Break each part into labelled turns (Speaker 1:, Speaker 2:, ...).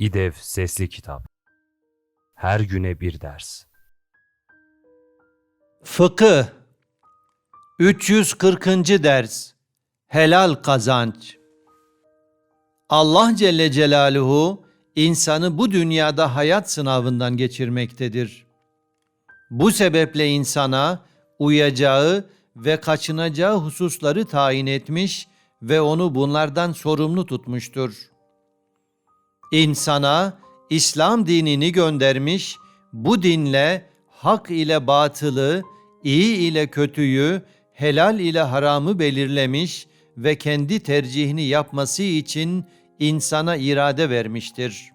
Speaker 1: İDEV Sesli Kitap Her güne bir ders
Speaker 2: Fıkıh 340. ders Helal kazanç Allah Celle Celaluhu insanı bu dünyada hayat sınavından geçirmektedir. Bu sebeple insana uyacağı ve kaçınacağı hususları tayin etmiş ve onu bunlardan sorumlu tutmuştur. İnsana İslam dinini göndermiş, bu dinle hak ile batılı, iyi ile kötüyü, helal ile haramı belirlemiş ve kendi tercihini yapması için insana irade vermiştir.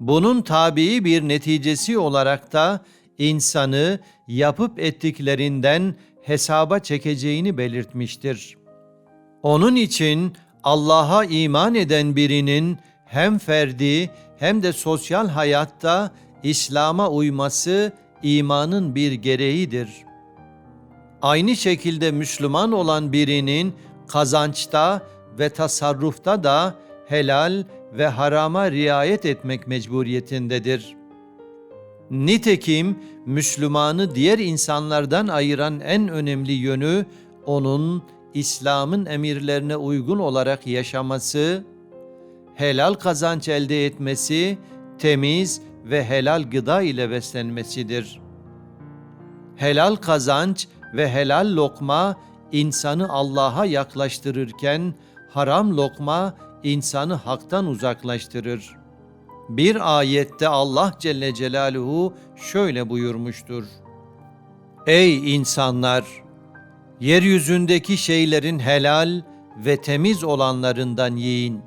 Speaker 2: Bunun tabii bir neticesi olarak da insanı yapıp ettiklerinden hesaba çekeceğini belirtmiştir. Onun için Allah'a iman eden birinin hem ferdi hem de sosyal hayatta İslam'a uyması imanın bir gereğidir. Aynı şekilde Müslüman olan birinin kazançta ve tasarrufta da helal ve harama riayet etmek mecburiyetindedir. Nitekim Müslümanı diğer insanlardan ayıran en önemli yönü onun İslam'ın emirlerine uygun olarak yaşaması, helal kazanç elde etmesi, temiz ve helal gıda ile beslenmesidir. Helal kazanç ve helal lokma insanı Allah'a yaklaştırırken haram lokma insanı haktan uzaklaştırır. Bir ayette Allah Celle Celaluhu şöyle buyurmuştur. Ey insanlar! Yeryüzündeki şeylerin helal ve temiz olanlarından yiyin.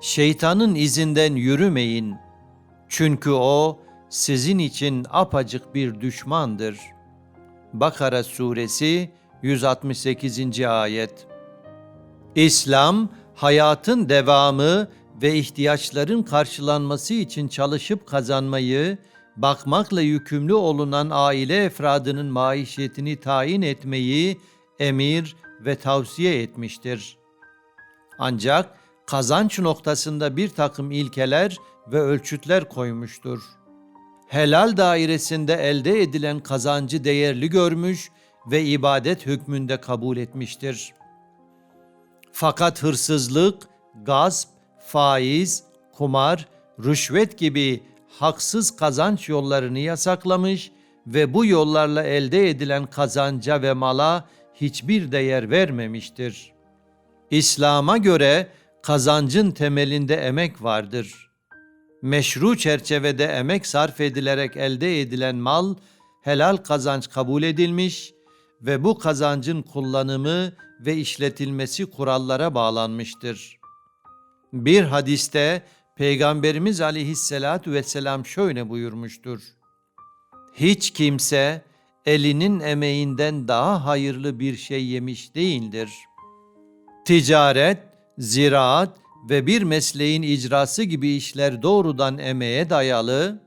Speaker 2: Şeytanın izinden yürümeyin. Çünkü o sizin için apacık bir düşmandır. Bakara suresi 168. ayet. İslam hayatın devamı ve ihtiyaçların karşılanması için çalışıp kazanmayı, bakmakla yükümlü olunan aile efradının maişetini tayin etmeyi emir ve tavsiye etmiştir. Ancak kazanç noktasında bir takım ilkeler ve ölçütler koymuştur. Helal dairesinde elde edilen kazancı değerli görmüş ve ibadet hükmünde kabul etmiştir. Fakat hırsızlık, gasp, faiz, kumar, rüşvet gibi haksız kazanç yollarını yasaklamış ve bu yollarla elde edilen kazanca ve mala hiçbir değer vermemiştir. İslam'a göre kazancın temelinde emek vardır. Meşru çerçevede emek sarf edilerek elde edilen mal helal kazanç kabul edilmiş ve bu kazancın kullanımı ve işletilmesi kurallara bağlanmıştır. Bir hadiste Peygamberimiz aleyhissalatu vesselam şöyle buyurmuştur. Hiç kimse elinin emeğinden daha hayırlı bir şey yemiş değildir. Ticaret, ziraat ve bir mesleğin icrası gibi işler doğrudan emeğe dayalı,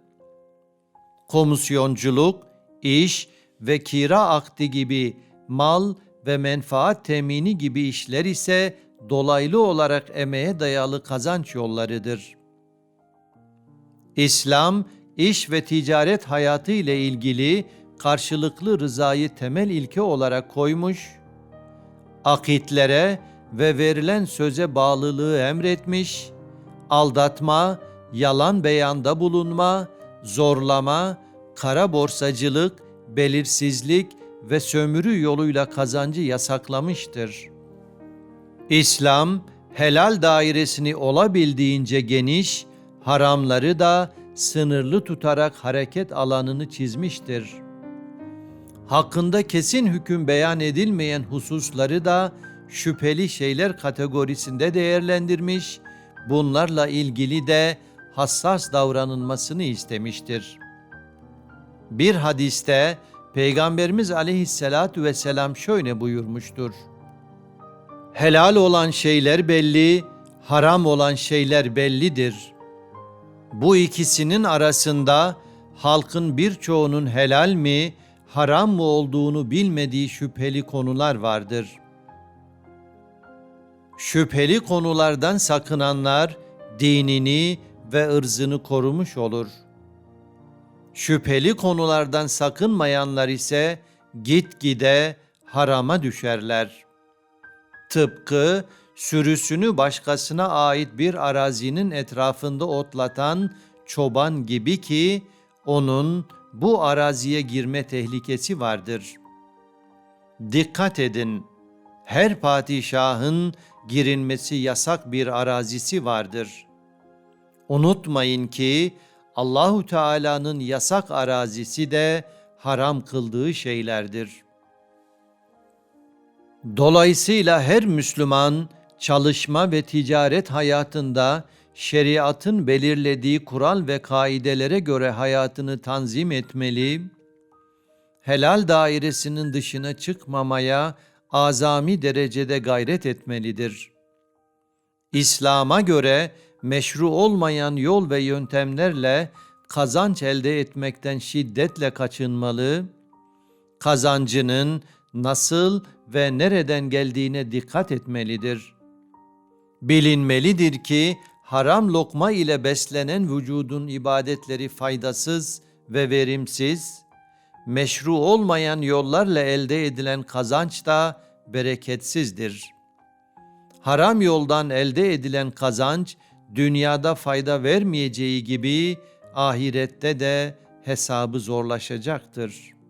Speaker 2: komisyonculuk, iş ve kira akdi gibi mal ve menfaat temini gibi işler ise dolaylı olarak emeğe dayalı kazanç yollarıdır. İslam, iş ve ticaret hayatı ile ilgili karşılıklı rızayı temel ilke olarak koymuş, akitlere ve verilen söze bağlılığı emretmiş, aldatma, yalan beyanda bulunma, zorlama, kara borsacılık, belirsizlik ve sömürü yoluyla kazancı yasaklamıştır. İslam, helal dairesini olabildiğince geniş, haramları da sınırlı tutarak hareket alanını çizmiştir. Hakkında kesin hüküm beyan edilmeyen hususları da şüpheli şeyler kategorisinde değerlendirmiş, bunlarla ilgili de hassas davranılmasını istemiştir. Bir hadiste Peygamberimiz aleyhissalatu vesselam şöyle buyurmuştur. Helal olan şeyler belli, haram olan şeyler bellidir. Bu ikisinin arasında halkın birçoğunun helal mi, haram mı olduğunu bilmediği şüpheli konular vardır. Şüpheli konulardan sakınanlar dinini ve ırzını korumuş olur. Şüpheli konulardan sakınmayanlar ise gitgide harama düşerler. Tıpkı sürüsünü başkasına ait bir arazinin etrafında otlatan çoban gibi ki onun bu araziye girme tehlikesi vardır. Dikkat edin, her padişahın girilmesi yasak bir arazisi vardır. Unutmayın ki Allahu Teala'nın yasak arazisi de haram kıldığı şeylerdir. Dolayısıyla her Müslüman çalışma ve ticaret hayatında şeriatın belirlediği kural ve kaidelere göre hayatını tanzim etmeli, helal dairesinin dışına çıkmamaya azami derecede gayret etmelidir. İslam'a göre meşru olmayan yol ve yöntemlerle kazanç elde etmekten şiddetle kaçınmalı, kazancının nasıl ve nereden geldiğine dikkat etmelidir. Bilinmelidir ki haram lokma ile beslenen vücudun ibadetleri faydasız ve verimsiz, meşru olmayan yollarla elde edilen kazanç da bereketsizdir. Haram yoldan elde edilen kazanç dünyada fayda vermeyeceği gibi ahirette de hesabı zorlaşacaktır.''